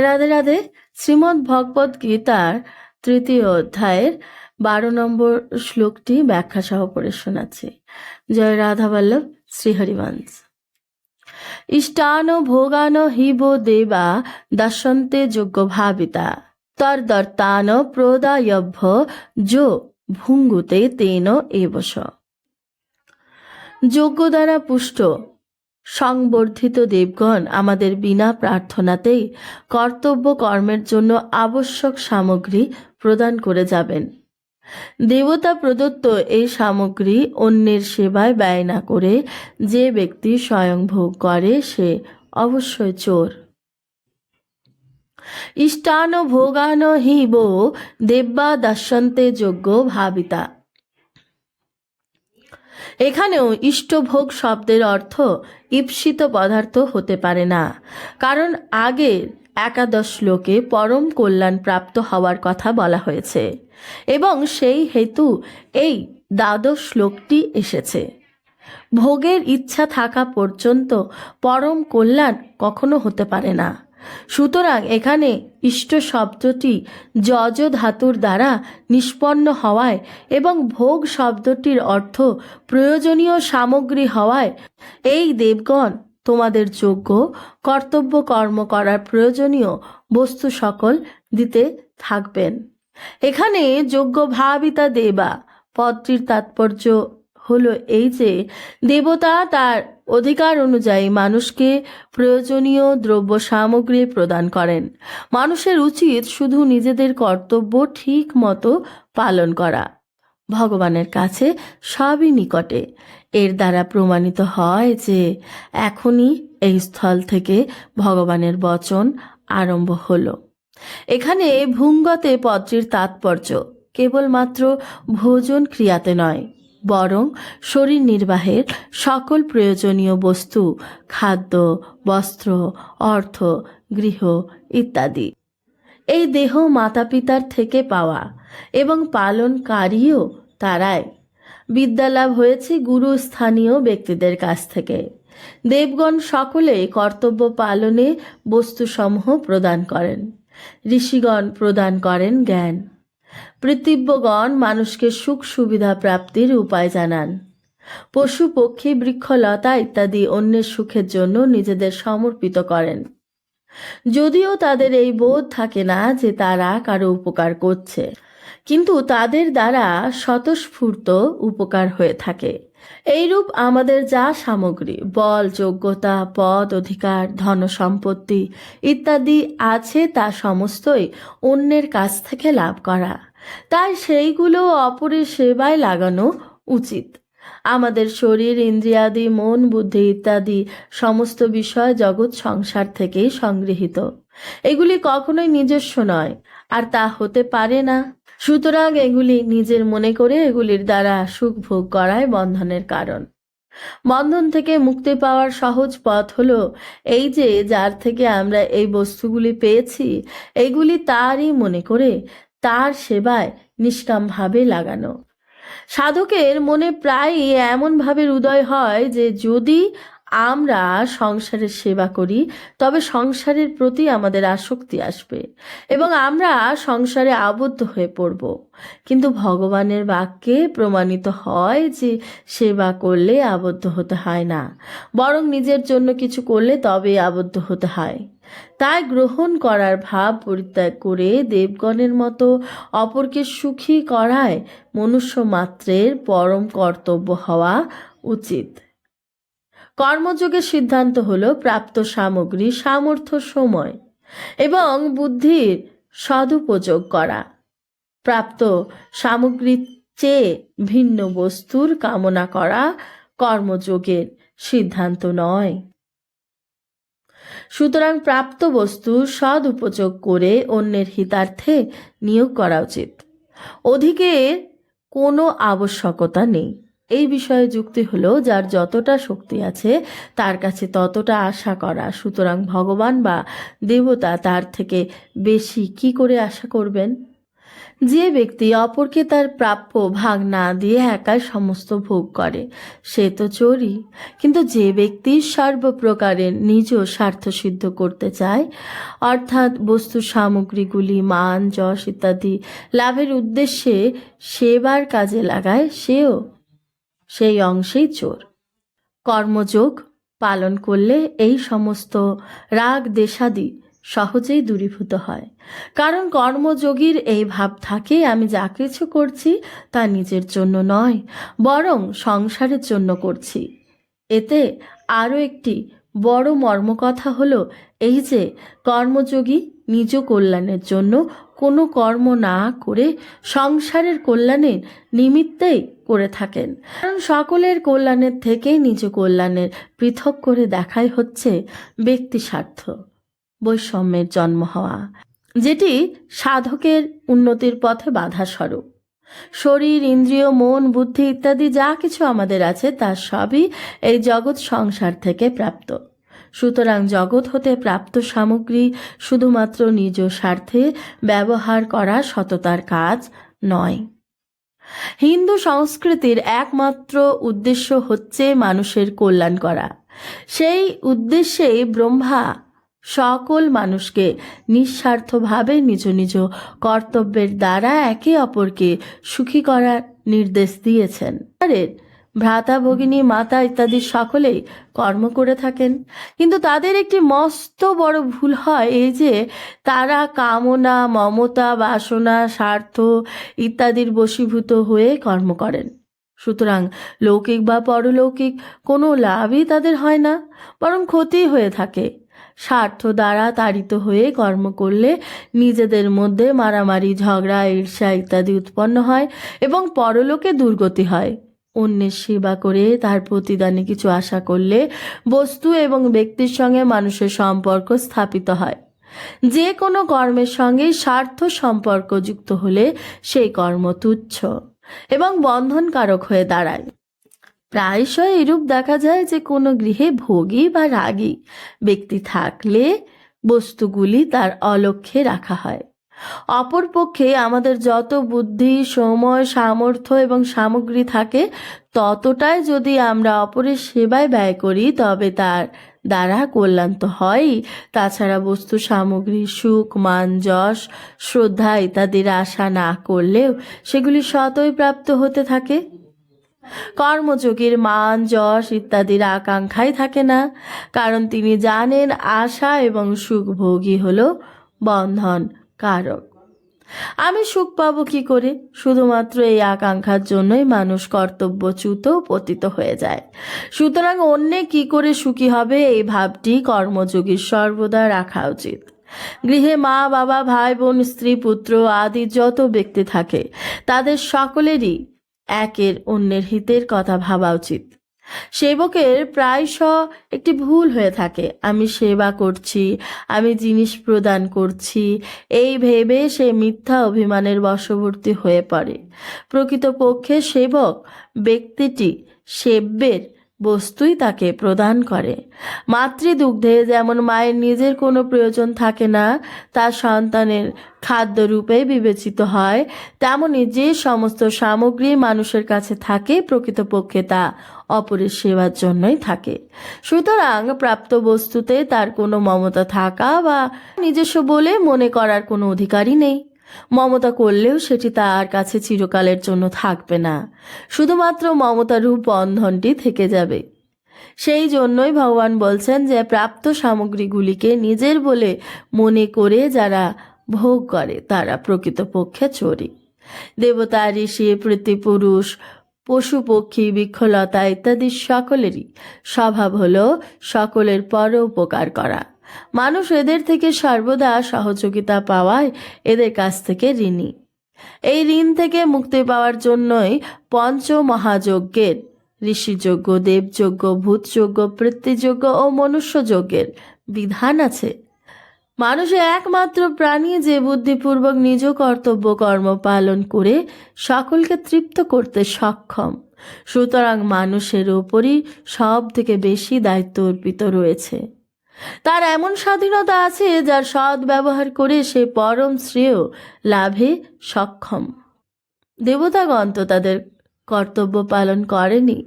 রাধে রাধে, শ্রীমদ্ ভগবদ গীতার তৃতীয় অধ্যায়ের বারো নম্বর শ্লোকটি ব্যাখ্যা সহ পড়ে শোনাচ্ছি। জয় রাধা বল্লভ শ্রীহরিবংশ। ইষ্টান ভোগান হিব দেবা দর্শন্তে যোগ্য ভাবিতা। তর দর্তান প্রদায়ভ্য যো ভুঙ্গুতে তেন এবস যোগ্য দ্বারা পুষ্ট সংবর্ধিত দেবগণ আমাদের বিনা প্রার্থনাতেই কর্তব্য কর্মের জন্য আবশ্যক সামগ্রী প্রদান করে যাবেন। দেবতা প্রদত্ত এই সামগ্রী অন্যের সেবায় ব্যয় না করে যে ব্যক্তি স্বয়ং ভোগ করে, সে অবশ্যই চোর। ইষ্টান ভোগান হিব দেব্যা দর্শন্তে যোগ্য ভাবিতা। এখানেও ইষ্টভোগ শব্দের অর্থ ঈপ্সিত পদার্থ হতে পারে না। কারণ আগের একাদশ শ্লোকে পরম কল্যাণ প্রাপ্ত হওয়ার কথা বলা হয়েছে। এবং সেই হেতু এই দ্বাদশ শ্লোকটি এসেছে। ভোগের ইচ্ছা থাকা পর্যন্ত পরম কল্যাণ কখনো হতে পারে না। সুতরাং এখানে ইষ্ট শব্দটি যজ ধাতুর দ্বারা নিষ্পন্ন হওয়ায় এবং ভোগ শব্দটির অর্থ প্রয়োজনীয় সামগ্রী হওয়ায়। এই দেবগণ তোমাদের যোগ্য, কর্তব্য কর্ম করার প্রয়োজনীয় বস্তু সকল দিতে থাকবেন। এখানে যোগ্য ভাবিতা দেবা। পদটির তাৎপর্য হলো এই যে, দেবতা তার অধিকার অনুযায়ী মানুষকে প্রয়োজনীয় দ্রব্য সামগ্রী প্রদান করেন। মানুষের উচিত শুধু নিজেদের কর্তব্য ঠিক মতো পালন করা। ভগবানের কাছে সবই নিকটে। এর দ্বারা প্রমাণিত হয় যে এখনই এই স্থল থেকে ভগবানের বচন আরম্ভ হলো। এখানে ভুঙ্গতে পত্রের তাৎপর্য কেবলমাত্র ভোজন ক্রিয়াতে নয়। বরং শরীর নির্বাহের সকল প্রয়োজনীয় বস্তু, খাদ্য, বস্ত্র, অর্থ, গৃহ ইত্যাদি। এই দেহ মাতা পিতার থেকে পাওয়া এবং পালনকারীও তারাই। বিদ্যালাভ হয়েছে গুরু স্থানীয় ব্যক্তিদের কাছ থেকে। দেবগণ সকলে কর্তব্য পালনে বস্তুসমূহ প্রদান করেন। ঋষিগণ প্রদান করেন জ্ঞান। পৃথিব্যগণ মানুষকে সুখ সুবিধা প্রাপ্তির উপায় জানান। পশু, পক্ষী, বৃক্ষলতা ইত্যাদি অন্যের সুখের জন্য নিজেদের সমর্পিত করেন। যদিও তাদের এই বোধ থাকে না যে তারা কারও উপকার করছে। কিন্তু তাদের দ্বারা স্বতঃস্ফূর্ত উপকার হয়ে থাকে। এইরূপ আমাদের যা সামগ্রী, বল, যোগ্যতা, পদ, অধিকার, ধন সম্পত্তি ইত্যাদি আছে তা সমস্তই অন্যের কাছ থেকে লাভ করা। তাই সেইগুলো অপরের সেবায় লাগানো উচিত। আমাদের শরীর, ইন্দ্রিয়াদি, মন, বুদ্ধি ইত্যাদি সমস্ত বিষয় জগৎ সংসার থেকেই সংগৃহীত। এগুলি কখনোই নিজস্ব নয়, আর তা হতে পারে না। সুতরাং এগুলি নিজের মনে করে এগুলির দ্বারা সুখ ভোগ করাই বন্ধনের কারণ। বন্ধন থেকে মুক্তি পাওয়ার সহজ পথ হলো এই যে, যার থেকে আমরা এই বস্তুগুলি পেয়েছি এইগুলি তারই মনে করে তার সেবায় নিষ্কামভাবে লাগানো। সাধকের মনে প্রায়ই এমনভাবে উদয় হয় যে, যদি আমরা সংসারের সেবা করি, তবে সংসারের প্রতি আমাদের আসক্তি আসবে এবং আমরা সংসারে আবদ্ধ হয়ে পড়ব। কিন্তু ভগবানের বাক্যে প্রমাণিত হয় যে সেবা করলে আবদ্ধ হতে হয় না, বরং নিজের জন্য কিছু করলে তবে আবদ্ধ হতে হয়। তাই গ্রহণ করার ভাব পরিত্যাগ করে দেবগণের মতো অপরকে সুখী করায় মনুষ্য মাত্রের পরম কর্তব্য হওয়া উচিত। কর্মযোগের সিদ্ধান্ত হলো প্রাপ্ত সামগ্রী সামর্থ্য সময় এবং বুদ্ধির সদুপযোগ করা। প্রাপ্ত সামগ্রীর চেয়ে ভিন্ন বস্তুর কামনা করা কর্মযোগের সিদ্ধান্ত নয়। সুতরাং প্রাপ্ত বস্তু সদ উপযোগ করে অন্যের হিতার্থে নিয়োগ করা উচিত। অধিকের কোনো আবশ্যকতা নেই। এই বিষয়ে যুক্তি হলো, যার যতটা শক্তি আছে, তার কাছে ততটা আশা করা। সুতরাং ভগবান বা দেবতা তার থেকে বেশি কি করে আশা করবেন? যে ব্যক্তি অপরকে তার প্রাপ্য ভাগ না দিয়ে একাই সমস্ত ভোগ করে, সে তো চোরই। কিন্তু যে ব্যক্তি সর্বপ্রকারের নিজ স্বার্থ সিদ্ধ করতে চায়, অর্থাৎ বস্তু সামগ্রীগুলি, মান, যশ ইত্যাদি লাভের উদ্দেশ্যে সেবার কাজে লাগায়, সেও সেই অংশেই চোর। কর্মযোগ পালন করলে এই সমস্ত রাগ দেশাদি সহজেই দূরীভূত হয়। কারণ কর্মযোগীর এই ভাব থাকে, আমি যা কিছু করছি তা নিজের জন্য নয়, বরং সংসারের জন্য করছি। এতে আরও একটি বড় মর্মকথা হলো এই যে, কর্মযোগী নিজ কল্যাণের জন্য কোনো কর্ম না করে সংসারের কল্যাণের নিমিত্তেই করে থাকেন। কারণ সকলের কল্যাণের থেকেই নিজ কল্যাণের পৃথক করে দেখাই হচ্ছে ব্যক্তি স্বার্থ, বৈষম্যের জন্ম হওয়া, যেটি সাধকের উন্নতির পথে বাধা স্বরূপ। শরীর, ইন্দ্রিয়, মন, বুদ্ধি ইত্যাদি যা কিছু আমাদের আছে তার সবই এই জগৎ সংসার থেকে প্রাপ্ত। সুতরাং জগৎ হতে প্রাপ্ত সামগ্রী শুধুমাত্র নিজ স্বার্থে ব্যবহার করা সততার কাজ নয়। হিন্দু সংস্কৃতির একমাত্র উদ্দেশ্য হচ্ছে মানুষের কল্যাণ করা। সেই উদ্দেশ্যেই ব্রহ্মা সকল মানুষকে নিঃস্বার্থভাবে নিজ নিজ কর্তব্যের দ্বারা একে অপরকে সুখী করার নির্দেশ দিয়েছেন। ভ্রাতা ভগিনী, মাতা ইত্যাদি সকলেই কর্ম করে থাকেন। কিন্তু তাদের একটি মস্ত বড় ভুল হয়, এই যে তারা কামনা, মমতা, বাসনা, স্বার্থ ইত্যাদির বশীভূত হয়ে কর্ম করেন। সুতরাং লৌকিক বা পরলৌকিক কোনো লাভই তাদের হয় না, বরং ক্ষতি হয়ে থাকে। স্বার্থ দ্বারা তাড়িত হয়ে কর্ম করলে নিজেদের মধ্যে মারামারি, ঝগড়া, ঈর্ষা ইত্যাদি উৎপন্ন হয় এবং পরলোকে দুর্গতি হয়। অন্যের সেবা করে তার প্রতিদানে কিছু আশা করলে বস্তু এবং ব্যক্তির সঙ্গে মানুষের সম্পর্ক স্থাপিত হয়। যে কোনো কর্মের সঙ্গে স্বার্থ সম্পর্ক যুক্ত হলে সেই কর্ম তুচ্ছ এবং বন্ধনকারক হয়ে দাঁড়ায়। প্রায়শই এরূপ দেখা যায় যে কোনো গৃহে ভোগী বা রাগী ব্যক্তি থাকলে বস্তুগুলি তার অলক্ষ্যে রাখা হয়। অপরপক্ষে আমাদের যত বুদ্ধি, সময়, সামর্থ্য এবং সামগ্রী থাকে, ততটাই যদি আমরা অপরের সেবায় ব্যয় করি, তবে তার দ্বারা কল্যাণ তো হয়ই তাছাড়া বস্তু, সামগ্রী, সুখ, মান, যশ, শ্রদ্ধা ইত্যাদির আশা না করলেও সেগুলি স্বতই প্রাপ্ত হতে থাকে। কর্মযোগীর মান, যশ ইত্যাদির আকাঙ্ক্ষাই থাকে না, কারণ তিনি জানেন আশা এবং সুখ ভোগী হল বন্ধন। কারক। আমি সুখ পাবো কি করে? শুধুমাত্র এই আকাঙ্ক্ষার জন্যই মানুষ কর্তব্যচ্যুত পতিত হয়ে যায়। সুতরাং অন্যে কি করে সুখী হবে এই ভাবটি কর্মযোগীর সর্বদা রাখা উচিত। গৃহে মা, বাবা, ভাই, বোন, স্ত্রী, পুত্র আদি যত ব্যক্তি থাকে, তাদের সকলেরই একের অন্যের হিতের কথা ভাবা উচিত। সেবকের প্রায়শ একটি ভুল হয়ে থাকে। আমি সেবা করছি, আমি জিনিস প্রদান করছি, এই ভেবে সে মিথ্যা অভিমানের বশবর্তী হয়ে পড়ে। প্রকৃতপক্ষে সেবক ব্যক্তিটি সেব্যের বস্তুই তাকে প্রদান করে। মাতৃদুগ্ধে যেমন মায়ের নিজের কোনো প্রয়োজন থাকে না, তা সন্তানের খাদ্যরূপে বিবেচিত হয়, তেমনি যে সমস্ত সামগ্রী মানুষের কাছে থাকে, প্রকৃতপক্ষে তা অপরের সেবার জন্যই থাকে। সুতরাং প্রাপ্ত বস্তুতে তার কোনো মমতা থাকা বা নিজস্ব বলে মনে করার কোনো অধিকারই নেই। মমতা করলেও সেটি তার কাছে চিরকালের জন্য থাকবে না। শুধুমাত্র মমতারূপ বন্ধনটি থেকে যাবে। সেই জন্যই ভগবান বলছেন যে, প্রাপ্ত সামগ্রীগুলিকে নিজের বলে মনে করে যারা ভোগ করে, তারা প্রকৃতপক্ষে চোরি। দেবতা, ঋষি প্রতিপুরুষ পশু পক্ষী, বৃক্ষলতা ইত্যাদি সকলেরই স্বভাব হলো সকলের পর উপকার করা। মানুষ এদের থেকে সর্বদা সহযোগিতা পাওয়ায় এদের কাছ থেকে ঋণী। এই ঋণ থেকে মুক্তি পাওয়ার জন্যই পঞ্চ মহাযজ্ঞের ঋষিযজ্ঞ, দেবযজ্ঞ, ভূতযজ্ঞ পৃথ্বীযজ্ঞ ও মনুষ্যযজ্ঞের বিধান আছে। মানুষে একমাত্র প্রাণী যে বুদ্ধিপূর্বক নিজ কর্তব্য কর্ম পালন করে সকলকে তৃপ্ত করতে সক্ষম। সুতরাং মানুষের ওপরই সব থেকে বেশি দায়িত্ব অর্পিত রয়েছে। তার এমন স্বাধীনতা আছে যার সৎ ব্যবহার করে সে পরম শ্রেয় লাভে সক্ষম। দেবতাগণ তো তাদের কর্তব্য পালন করেনি।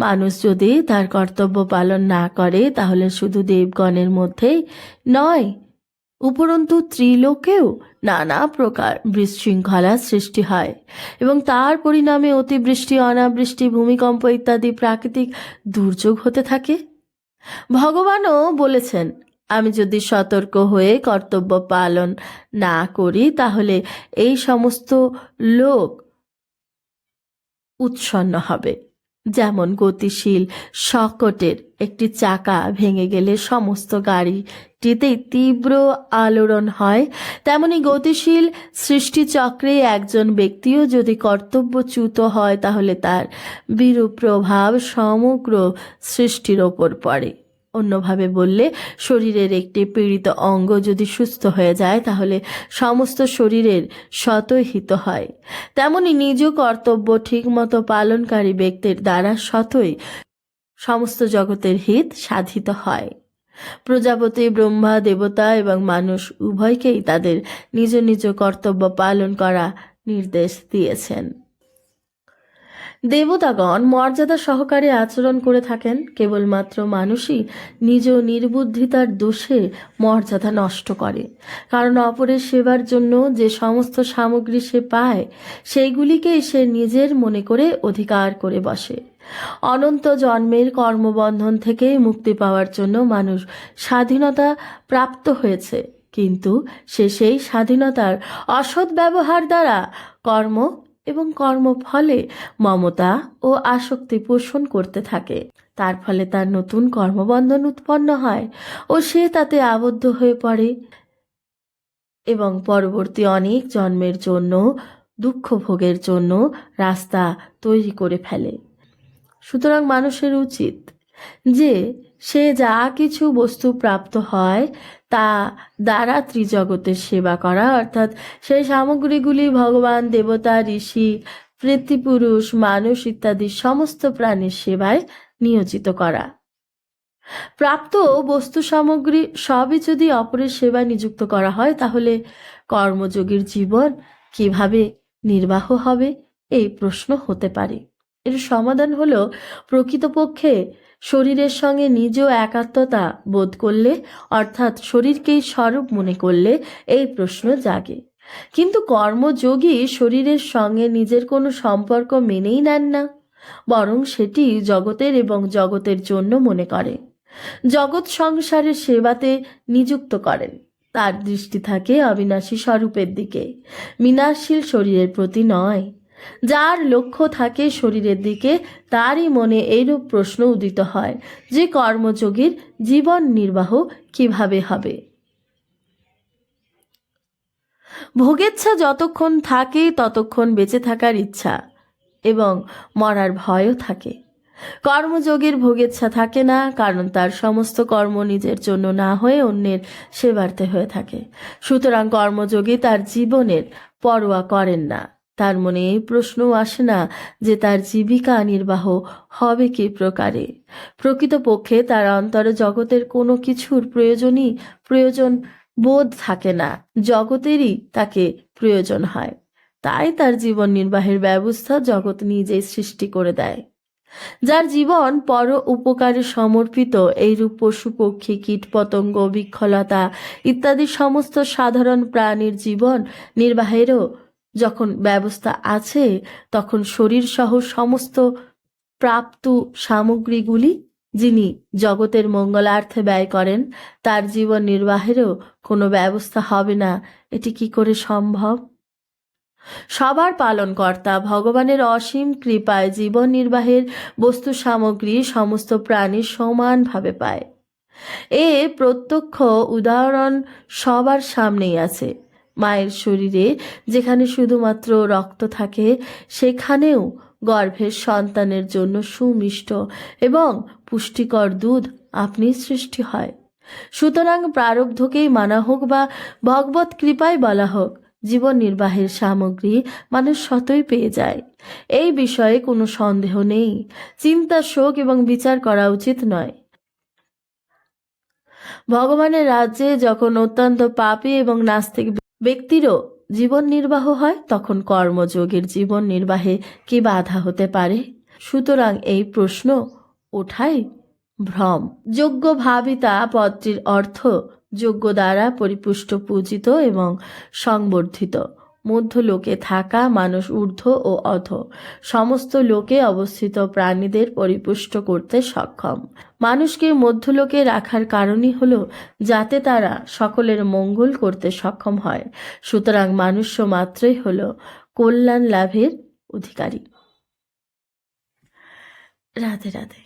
মানুষ যদি তার কর্তব্য পালন না করে, তাহলে শুধু দেবগণের মধ্যেই নয়, উপরন্তু ত্রিলোকেও নানা প্রকার বিশৃঙ্খলা সৃষ্টি হয় এবং তার পরিণামে অতিবৃষ্টি, অনাবৃষ্টি, ভূমিকম্প ইত্যাদি প্রাকৃতিক দুর্যোগ হতে থাকে। ভগবানও বলেছেন, আমি যদি সতর্ক হয়ে কর্তব্য পালন না করি, তাহলে এই সমস্ত লোক উৎসন্ন হবে। যেমন গতিশীল শকটের একটি চাকা ভেঙে গেলে সমস্ত গাড়িটিতেই তীব্র আলোড়ন হয়। তেমনি গতিশীল সৃষ্টিচক্রে একজন ব্যক্তিও যদি কর্তব্যচ্যুত হয়, তাহলে তার বিরূপ প্রভাব সমগ্র সৃষ্টির ওপর পড়ে। অন্যভাবে বললে, শরীরের একটি পীড়িত অঙ্গ যদি সুস্থ হয়ে যায়, তাহলে সমস্ত শরীরের শতই হিত হয়। তেমনি নিজ কর্তব্য ঠিকমতো পালনকারী ব্যক্তির দ্বারা শতই সমস্ত জগতের হিত সাধিত হয়। প্রজাপতি, ব্রহ্মা, দেবতা এবং মানুষ উভয়কেই তাদের নিজ নিজ কর্তব্য পালন করা নির্দেশ দিয়েছেন। দেবতাগণ মর্যাদা সহকারে আচরণ করে থাকেন, কেবলমাত্র মানুষই নিজ নির্বুদ্ধিতার দোষে মর্যাদা নষ্ট করে। কারণ অপরের সেবার জন্য যে সমস্ত সামগ্রী সে পায়, সেইগুলিকেই সে নিজের মনে করে অধিকার করে বসে। অনন্ত জন্মের কর্মবন্ধন থেকে মুক্তি পাওয়ার জন্য মানুষ স্বাধীনতা প্রাপ্ত হয়েছে, কিন্তু সে সেই স্বাধীনতার অসৎ ব্যবহার দ্বারা কর্ম এবং কর্মফলে মমতা ও আসক্তি পোষণ করতে থাকে। তার ফলে তার নতুন কর্মবন্ধন উৎপন্ন হয় ও সে তাতে আবদ্ধ হয়ে পড়ে এবং পরবর্তী অনেক জন্মের জন্য, দুঃখ ভোগের জন্য রাস্তা তৈরি করে ফেলে। সুতরাং মানুষের উচিত যে সে যা কিছু বস্তু প্রাপ্ত হয় তা দ্বারা ত্রিজগতের সেবা করা। অর্থাৎ সেই সামগ্রীগুলি ভগবান, দেবতা, ঋষি, পৃথিপুরুষ, মানুষ ইত্যাদি সমস্ত প্রাণীর সেবায় নিয়োজিত করা। প্রাপ্ত বস্তু সামগ্রী সবই যদি অপরের সেবায় নিযুক্ত করা হয়, তাহলে কর্মযোগীর জীবন কীভাবে নির্বাহ হবে, এই প্রশ্ন হতে পারে। এর সমাধান হলো প্রকৃতপক্ষে শরীরের সঙ্গে নিজ একাত্মতা বোধ করলে, অর্থাৎ শরীরকেই স্বরূপ মনে করলে এই প্রশ্ন জাগে। কিন্তু কর্মযোগী শরীরের সঙ্গে নিজের কোনো সম্পর্ক মেনেই নেন না, বরং সেটি জগতের এবং জগতের জন্য মনে করে। জগৎ সংসারের সেবাতে নিযুক্ত করেন। তার দৃষ্টি থাকে অবিনাশী স্বরূপের দিকে। বিনাশশীল শরীরের প্রতি নয়। যার লক্ষ্য থাকে শরীরের দিকে, তারই মনে এইরূপ প্রশ্ন উদিত হয় যে কর্মযোগীর জীবন নির্বাহ কীভাবে হবে। ভোগেচ্ছা যতক্ষণ থাকে, ততক্ষণ বেঁচে থাকার ইচ্ছা এবং মরার ভয়ও থাকে। কর্মযোগীর ভোগেচ্ছা থাকে না, কারণ তার সমস্ত কর্ম নিজের জন্য না হয়ে অন্যের সেবার্থে হয়ে থাকে। সুতরাং কর্মযোগী তার জীবনের পরোয়া করেন না। তার মনে এই প্রশ্নও আসে না যে তার জীবিকা নির্বাহ হবে কি প্রকারে। প্রকৃতপক্ষে তার অন্তরে জগতের কোনো কিছুর প্রয়োজনই প্রয়োজন বোধ থাকে না, জগতেরই তাকে প্রয়োজন হয়। তাই তার জীবন নির্বাহের ব্যবস্থা জগৎ নিজেই সৃষ্টি করে দেয়। যার জীবন পর উপকারে সমর্পিত, এইরূপ পশু পক্ষী, কীট পতঙ্গ, বৃক্ষলতা ইত্যাদি সমস্ত সাধারণ প্রাণীর জীবন নির্বাহেরও যখন ব্যবস্থা আছে, তখন শরীর সহ সমস্ত প্রাপ্ত সামগ্রীগুলি যিনি জগতের মঙ্গলার্থে ব্যয় করেন, তার জীবন নির্বাহেরও কোনো ব্যবস্থা হবে না। এটি কি করে সম্ভব? সবার পালনকর্তা ভগবানের অসীম কৃপায় জীবন নির্বাহের বস্তু সামগ্রী সমস্ত প্রাণী সমানভাবে পায়। এ প্রত্যক্ষ উদাহরণ সবার সামনেই আছে। মায়ের শরীরে, যেখানে শুধুমাত্র রক্ত থাকে, সেখানেও গর্ভের সন্তানের জন্য সুমিষ্ট এবং পুষ্টিকর দুধ আপনি সৃষ্টি হয়। সুতরাং প্রারব্ধকেই মানা হোক বা ভগবত কৃপায় বলা হোক, জীবন নির্বাহের সামগ্রী মানুষ শতই পেয়ে যায়। এই বিষয়ে কোনো সন্দেহ নেই। চিন্তা, শোক এবং বিচার করা উচিত নয়। ভগবানের রাজ্যে যখন অত্যন্ত পাপী এবং নাস্তিক ব্যক্তিরও জীবন নির্বাহ হয়, তখন কর্মযোগের জীবন নির্বাহে কি বাধা হতে পারে? সুতরাং এই প্রশ্ন ওঠাই ভ্রম। যোগ্য ভাবিতা পদটির অর্থ যোগ্য দ্বারা পরিপুষ্ট, পূজিত এবং সংবর্ধিত। মধ্য লোকে থাকা মানুষ ঊর্ধ্ব ও অধ। সমস্ত লোকে অবস্থিত প্রাণীদের পরিপুষ্ট করতে সক্ষম। মানুষকে মধ্যলোকে রাখার কারণই হল যাতে তারা সকলের মঙ্গল করতে সক্ষম হয়। সুতরাং মানুষ্য মাত্রই হল কল্যাণ লাভের অধিকারী। রাধে রাধে।